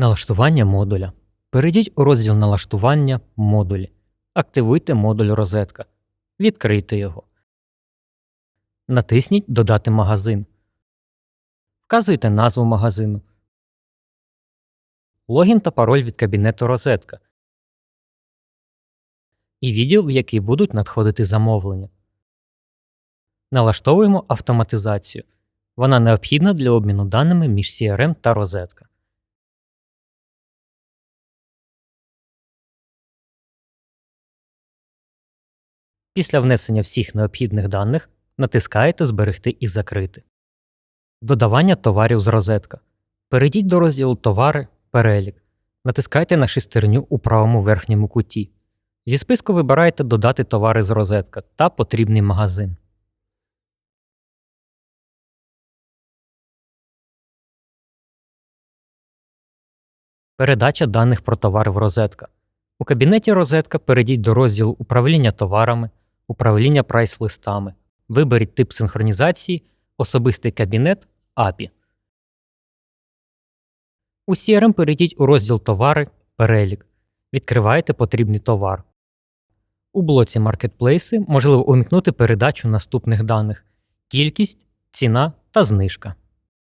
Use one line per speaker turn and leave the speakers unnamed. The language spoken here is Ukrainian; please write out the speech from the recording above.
Налаштування модуля. Перейдіть у розділ Налаштування модулі. Активуйте модуль розетка. Відкрийте його. Натисніть Додати магазин. Вказуйте назву магазину. Логін та пароль від кабінету розетка. І відділ, в який будуть надходити замовлення. Налаштовуємо автоматизацію. Вона необхідна для обміну даними між CRM та розетка. Після внесення всіх необхідних даних натискаєте Зберегти і закрити. Додавання товарів з розетка. Перейдіть до розділу Товари Перелік. Натискайте на шестерню у правому верхньому куті. Зі списку вибирайте Додати товари з розетка та потрібний магазин. Передача даних про товар в розетка. У кабінеті розетка перейдіть до розділу Управління товарами, управління прайс-листами. Виберіть тип синхронізації, особистий кабінет API. У CRM перейдіть у розділ Товари Перелік. Відкриваєте потрібний товар. У блоці Маркетплейси можливо увімкнути передачу наступних даних: кількість, ціна та знижка.